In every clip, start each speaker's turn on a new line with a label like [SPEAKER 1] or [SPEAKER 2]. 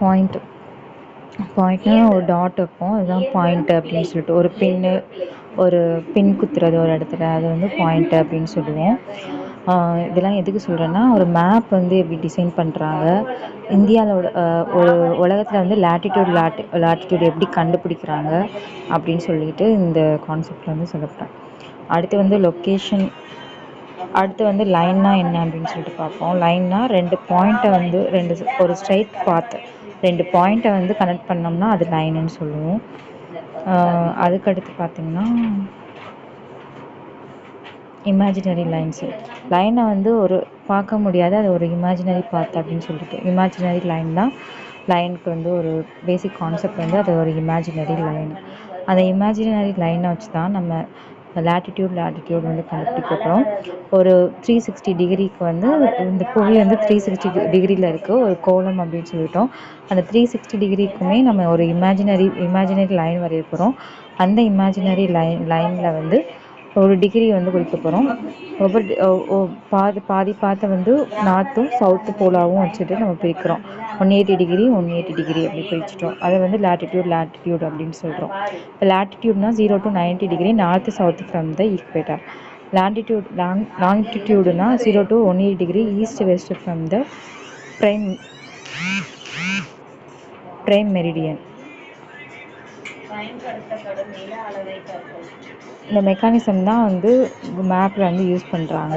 [SPEAKER 1] Point பாயிண்ட்னா ஒரு dot வைப்போம் அதுதான் பாயிண்ட் அப்படின்னு சொல்லிட்டு. ஒரு பின்னு ஒரு பின் குத்துறது ஒரு இடத்துல. அது வந்து பாயிண்ட் அப்படின்னு சொல்லுவோம். இதெல்லாம் எதுக்கு சொல்கிறேன்னா ஒரு மேப் வந்து எப்படி டிசைன் பண்ணுறாங்க இந்தியாவோட ஒரு உலகத்தில் வந்து லேட்டிடியூட் லாட்டி லாட்டிடியூட் எப்படி கண்டுபிடிக்கிறாங்க? அப்படின்னு சொல்லிட்டு இந்த கான்செப்டில் வந்து சொல்லப்படுறேன் அடுத்து வந்து லொக்கேஷன் அடுத்து வந்து லைன்னா என்ன அப்படின்னு சொல்லிட்டு பார்ப்போம். லைன்னா ரெண்டு பாயிண்ட்டை வந்து ரெண்டு ஒரு ஸ்ட்ரைட் பாத் ரெண்டு பாயிண்ட்டை வந்து கனெக்ட் பண்ணோம்னா அது லைனுன்னு சொல்லுவோம். அதுக்கடுத்து பார்த்திங்கன்னா இமேஜினரி லைன்ஸு லைனை வந்து ஒரு பார்க்க முடியாத அது ஒரு இமேஜினரி பாத் அப்படின்னு சொல்லிட்டு. இமேஜினரி லைன் தான் லைனுக்கு வந்து ஒரு பேசிக் கான்செப்ட் வந்து அது ஒரு இமேஜினரி லைன் அந்த இமேஜினரி லைனை வச்சு தான் நம்ம லேட்டிடியூட் லேட்டிடியூட் வந்து கண்டுபிடிக்க ஒரு த்ரீ சிக்ஸ்டி டிகிரிக்கு வந்து இந்த புவி வந்து த்ரீ சிக்ஸ்டி டிகிரியில் இருக்குது ஒரு கோலம் அப்படின்னு சொல்லிட்டோம். அந்த த்ரீ சிக்ஸ்டி டிகிரிக்குமே நம்ம ஒரு இமேஜினரி இமேஜினரி லைன் வரைய போகிறோம் அந்த இமேஜினரி லைன் லைனில் வந்து ஒரு டிகிரி வந்து குறிக்க போகிறோம் ஒவ்வொரு பாதி பாதி பாத்தை வந்து நார்த்தும் சவுத்து போலாவும் வச்சுட்டு நம்ம பிரிக்கிறோம். One eighty degree one eighty degree அப்படி பிரிச்சிட்டோம். அதை வந்து லேட்டிடியூட் லேட்டிடியூட் அப்படின்னு சொல்கிறோம் இப்போ லேட்டிடியூட்னா zero to 90 degree north south from the equator longitude long லாங்கிடியூடுனா zero to one eight degree east west from the prime prime meridian
[SPEAKER 2] பயன்படுத்தப்படும் நில அளவை
[SPEAKER 1] இந்த மெக்கானிசம் தான் வந்து மேப்பில் வந்து யூஸ் பண்ணுறாங்க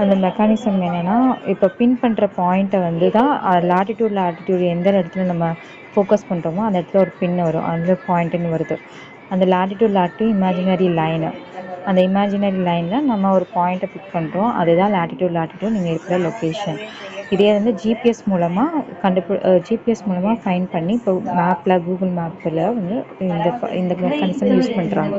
[SPEAKER 1] அந்த மெக்கானிசம் என்னென்னா இப்போ பின் பண்ணுற பாயிண்ட்டை வந்து தான் லாட்டிடியூட் ஆட்டிடியூட் எந்த இடத்துல நம்ம ஃபோக்கஸ் பண்ணுறோமோ அந்த இடத்துல ஒரு பின் வரும். அந்த பாயிண்ட்டுன்னு வருது. அந்த லாட்டிடியூட் லாட்டிடியூட் இமேஜினரி லைனு அந்த இமேஜினரி லைனில் நம்ம ஒரு பாயிண்ட்டை பிக் பண்ணுறோம் அதுதான் லாட்டிடியூட் லாட்டிடியூட் நீங்கள் இருக்கிற லொக்கேஷன் இதே வந்து ஜிபிஎஸ் மூலமாக கண்டுபி ஜிபிஎஸ் மூலமாக ஃபைன் பண்ணி இப்போ மேப்பில் கூகுள் மேப்பில் வந்து இந்த இந்த மெக்கானிசம் யூஸ் பண்ணுறாங்க